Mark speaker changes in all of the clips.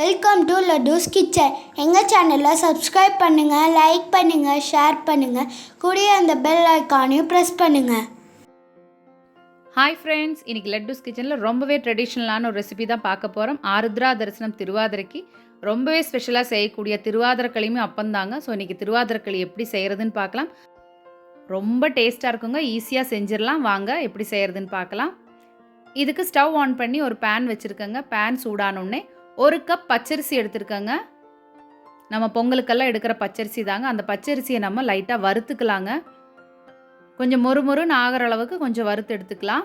Speaker 1: Welcome to லட்டூஸ் kitchen எங்கள் சேனலை subscribe பண்ணுங்கள் லைக் பண்ணுங்கள் ஷேர் பண்ணுங்கள் கூடிய அந்த பெல் ஐக்கானையும் ப்ரெஸ் பண்ணுங்கள்
Speaker 2: ஹாய் ஃப்ரெண்ட்ஸ் இன்றைக்கி லட்டூஸ் கிச்சனில் ரொம்பவே ட்ரெடிஷ்னலான ஒரு ரெசிபி தான் பார்க்க போகிறோம் ஆருத்ரா தரிசனம் திருவாதிரைக்கு. ரொம்பவே ஸ்பெஷலாக செய்யக்கூடிய திருவாதிரக்களியுமே அப்பந்தாங்க ஸோ இன்றைக்கி திருவாதிரக்களி எப்படி செய்கிறதுன்னு பார்க்கலாம். ரொம்ப டேஸ்ட்டாக இருக்குங்க. ஈஸியாக செஞ்சிடலாம். வாங்க எப்படி செய்கிறதுன்னு பார்க்கலாம். இதுக்கு ஸ்டவ் ஆன் பண்ணி ஒரு பேன் வச்சுருக்கேங்க. பேன் சூடானோடனே ஒரு கப் பச்சரிசி எடுத்துருக்கேங்க. நம்ம பொங்கலுக்கெல்லாம் எடுக்கிற பச்சரிசி தாங்க. அந்த பச்சரிசியை நம்ம லைட்டாக வறுத்துக்கலாங்க. கொஞ்சம் மொறு மொறுன்னு ஆகிற அளவுக்கு கொஞ்சம் வறுத்து எடுத்துக்கலாம்.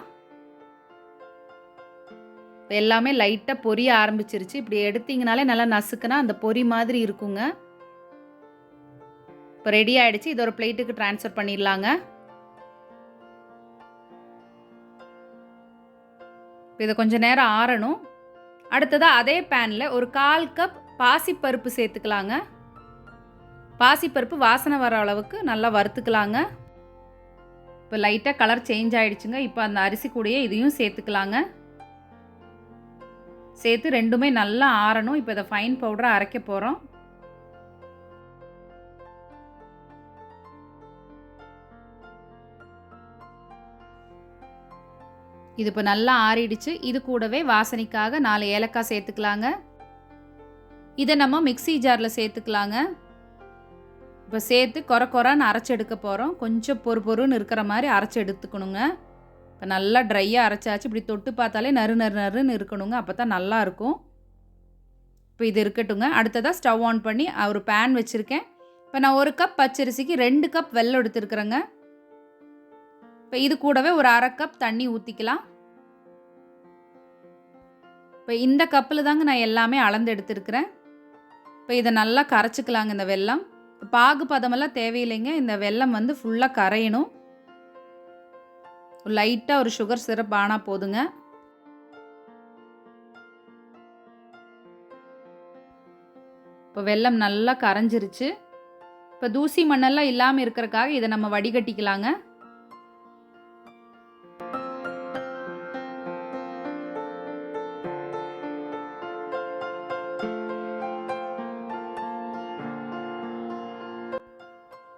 Speaker 2: இப்போ எல்லாமே லைட்டாக பொரிய ஆரம்பிச்சிருச்சு. இப்படி எடுத்தீங்கனாலே நல்லா நசுக்குனா அந்த பொரி மாதிரி இருக்குங்க. இப்போ ரெடி ஆகிடுச்சு இது ஒரு பிளேட்டுக்கு ட்ரான்ஸ்ஃபர் பண்ணிடலாங்க. இப்போ இதை கொஞ்சம் நேரம் ஆறணும். அடுத்ததாக அதே பேனில் ஒரு கால் கப் பாசிப்பருப்பு சேர்த்துக்கலாங்க. பாசிப்பருப்பு வாசனை வர அளவுக்கு நல்லா வறுத்துக்கலாங்க. இப்போ லைட்டாக கலர் சேஞ்ச் ஆகிடுச்சுங்க இப்போ அந்த அரிசி கூடயே இதையும் சேர்த்துக்கலாங்க. சேர்த்து ரெண்டுமே நல்லா ஆறணும். இப்போ இதை ஃபைன் பவுடராக அரைக்க போகிறோம் இது இப்போ நல்லா ஆறிடுச்சு. இது கூடவே வாசனைக்காக நாலு ஏலக்காய் சேர்த்துக்கலாங்க. இதை நம்ம மிக்சி ஜாரில் சேர்த்துக்கலாங்க. இப்போ சேர்த்து குறை குறைன்னு அரைச்சி எடுக்க போகிறோம் கொஞ்சம் பொறு பொறுன்னு இருக்கிற மாதிரி அரைச்சி எடுத்துக்கணுங்க. இப்போ நல்லா ட்ரையாக அரைச்சாச்சு. இப்படி தொட்டு பார்த்தாலே நறு நறு நறுன்னு இருக்கணுங்க. அப்போ தான் நல்லாயிருக்கும் இப்போ இது இருக்கட்டுங்க. அடுத்ததாக ஸ்டவ் ஆன் பண்ணி ஒரு பேன் வச்சுருக்கேன். இப்போ நான் ஒரு கப் பச்சரிசிக்கு ரெண்டு கப் வெள்ளம் எடுத்துருக்குறேங்க. இப்போ இது கூடவே ஒரு அரை கப் தண்ணி ஊற்றிக்கலாம் இப்போ இந்த கப்பில் தாங்க நான் எல்லாமே அளந்து எடுத்துருக்கிறேன். இப்போ இதை நல்லா கரைச்சிக்கலாங்க இந்த வெல்லம். பாகு பதமெல்லாம் தேவையில்லைங்க. இந்த வெல்லம் வந்து ஃபுல்லாக கரையணும். லைட்டாக ஒரு சுகர் சிரப் ஆனால் போதுங்க. இப்போ வெல்லம் நல்லா கரைஞ்சிருச்சு. இப்போ தூசி மண்ணெல்லாம் இல்லாமல் இருக்கிறக்காக இதை நம்ம வடிகட்டிக்கலாங்க.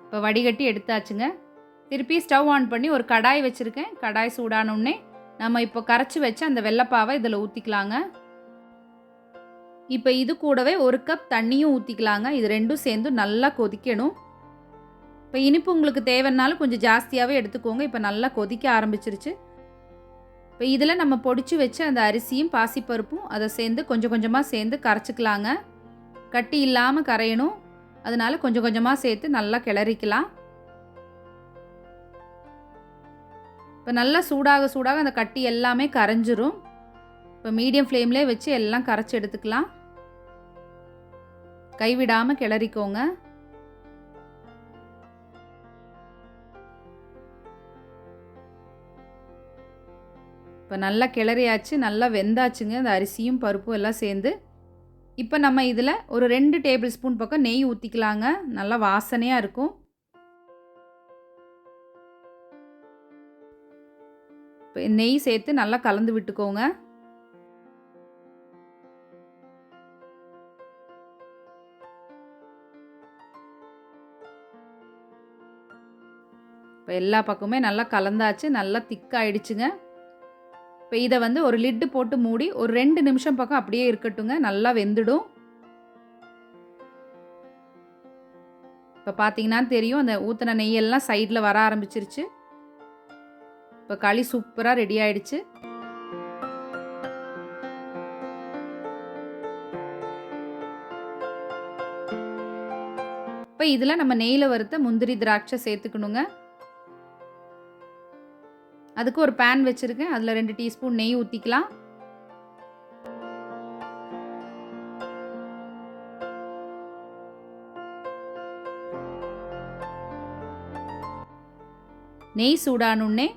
Speaker 2: இப்போ வடிகட்டி எடுத்தாச்சுங்க. திருப்பி ஸ்டவ் ஆன் பண்ணி ஒரு கடாய் வச்சுருக்கேன். கடாய் சூடானோடனே நம்ம இப்போ கரைச்சி வச்சு அந்த வெள்ளைப்பாவை இதில் ஊற்றிக்கலாங்க இப்போ இது கூடவே ஒரு கப் தண்ணியும் ஊற்றிக்கலாங்க இது ரெண்டும் சேர்ந்து நல்லா கொதிக்கணும். இப்போ இனிப்பு உங்களுக்கு தேவைன்னாலும் கொஞ்சம் ஜாஸ்தியாகவே எடுத்துக்கோங்க. இப்போ நல்லா கொதிக்க ஆரம்பிச்சிருச்சு. இப்போ இதில் நம்ம பொடிச்சு வச்சு அந்த அரிசியும் பாசிப்பருப்பும் அதை சேர்ந்து கொஞ்சம் கொஞ்சமாக சேர்ந்து கரைச்சிக்கலாங்க. கட்டி இல்லாமல் கரையணும். அதனால் கொஞ்சம் கொஞ்சமாக சேர்த்து நல்லா கிளறிக்கலாம். இப்போ நல்லா சூடாக சூடாக அந்த கட்டி எல்லாமே கரைஞ்சிரும். இப்போ மீடியம் ஃப்ளேம்லே வச்சு எல்லாம் கரைச்சி எடுத்துக்கலாம். கைவிடாமல் கிளறிக்கோங்க. இப்போ நல்லா கிளறியாச்சு நல்லா வெந்தாச்சுங்க. அந்த அரிசியும் பருப்பும் எல்லாம் சேர்ந்து இப்போ நம்ம இதில் ஒரு ரெண்டு டேபிள் ஸ்பூன் பக்கம் நெய் ஊற்றிக்கலாங்க நல்லா வாசனையாக இருக்கும். இப்போ நெய் சேர்த்து நல்லா கலந்து விட்டுக்கோங்க. இப்போ எல்லா பக்கமே நல்லா கலந்தாச்சு. நல்லா திக்காயிடுச்சுங்க. இப்போ இதை வந்து ஒரு லிட்டு போட்டு மூடி ஒரு ரெண்டு நிமிஷம் பக்கம் அப்படியே இருக்கட்டுங்க. நல்லா வெந்துடும். இப்போ பார்த்தீங்கன்னா தெரியும் அந்த ஊற்றின நெய்யெல்லாம் சைடில் வர ஆரம்பிச்சிருச்சு. இப்போ களி சூப்பராக ரெடி ஆயிடுச்சு. இப்போ இதில் நம்ம நெய்யில் வறுத்த முந்திரி திராட்சை சேர்த்துக்கணுங்க. அதுக்கு ஒரு பேன் வச்சுருக்கேன் அதில் ரெண்டு டீஸ்பூன் நெய் ஊற்றிக்கலாம் நெய் சூடானுன்னே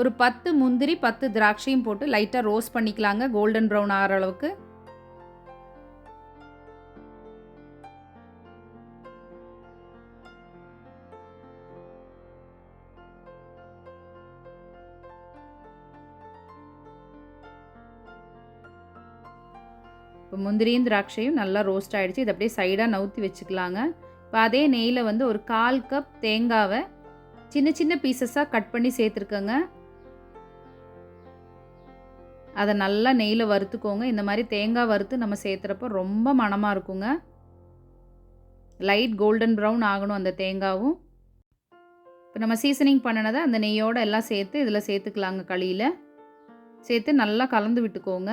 Speaker 2: ஒரு பத்து முந்திரி பத்து திராட்சையும் போட்டு லைட்டாக ரோஸ்ட் பண்ணிக்கலாங்க. கோல்டன் ப்ரௌன் ஆகிற அளவுக்கு. இப்போ முந்திரியும் திராட்சையும் நல்லா ரோஸ்ட் ஆகிடுச்சு இதை அப்படியே சைடாக நவுத்தி வச்சுக்கலாங்க. இப்போ அதே நெய்யில் வந்து ஒரு கால் கப் தேங்காவை சின்ன சின்ன பீசஸாக கட் பண்ணி சேர்த்துருக்கோங்க. அதை நல்லா நெய்யில் வறுத்துக்கோங்க. இந்த மாதிரி தேங்காய் வறுத்து நம்ம சேர்த்துறப்போ ரொம்ப மணமாக இருக்குங்க. லைட் கோல்டன் ப்ரௌன் ஆகணும் அந்த தேங்காவும். இப்போ நம்ம சீசனிங் பண்ணினதை அந்த நெய்யோடு எல்லாம் சேர்த்து இதில் சேர்த்துக்கலாங்க களியில். சேர்த்து நல்லா கலந்து விட்டுக்கோங்க.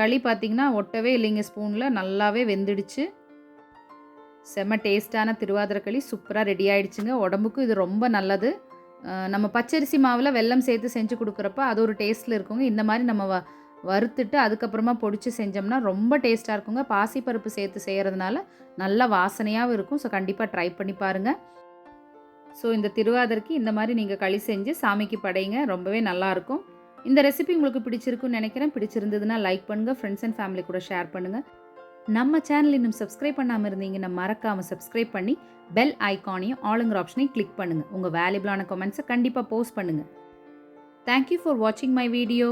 Speaker 2: களி பார்த்திங்கன்னா ஒட்டவே இல்லைங்க ஸ்பூனில் நல்லாவே வெந்துடுச்சு. செம்ம டேஸ்டான திருவாதிரை களி சூப்பராக ரெடி ஆகிடுச்சுங்க உடம்புக்கும் இது ரொம்ப நல்லது. நம்ம பச்சரிசி மாவில் வெல்லம் சேர்த்து செஞ்சு கொடுக்குறப்ப அது ஒரு டேஸ்ட்டில் இருக்குங்க. இந்த மாதிரி நம்ம வ வறுத்துட்டு அதுக்கப்புறமா பொடிச்சு செஞ்சோம்னா ரொம்ப டேஸ்ட்டாக இருக்குங்க. பாசிப்பருப்பு சேர்த்து செய்கிறதுனால நல்ல வாசனையாகவும் இருக்கும். ஸோ கண்டிப்பாக ட்ரை பண்ணி பாருங்கள் ஸோ இந்த திருவாதிரைக்கு இந்த மாதிரி நீங்கள் களி செஞ்சு சாமிக்கு படைங்க. ரொம்பவே நல்லாயிருக்கும் இந்த ரெசிபி உங்களுக்கு பிடிச்சிருக்குன்னு நினைக்கிறேன். பிடிச்சிருந்ததுன்னா லைக் பண்ணுங்கள் ஃப்ரெண்ட்ஸ் அண்ட் ஃபேமிலி கூட ஷேர் பண்ணுங்கள் நம்ம சேனல் இன்னும் சப்ஸ்கிரைப் பண்ணாமல் இருந்தீங்கன்னா மறக்காமல் சப்ஸ்கிரைப் பண்ணி பெல் ஐக்கானையும் ஆளுங்கிற ஆப்ஷனையும் கிளிக் பண்ணுங்கள் உங்கள் வேல்யூபிளான கமெண்ட்ஸை கண்டிப்பாக போஸ்ட் பண்ணுங்கள் தேங்க்யூ ஃபார் வாட்சிங் மை வீடியோ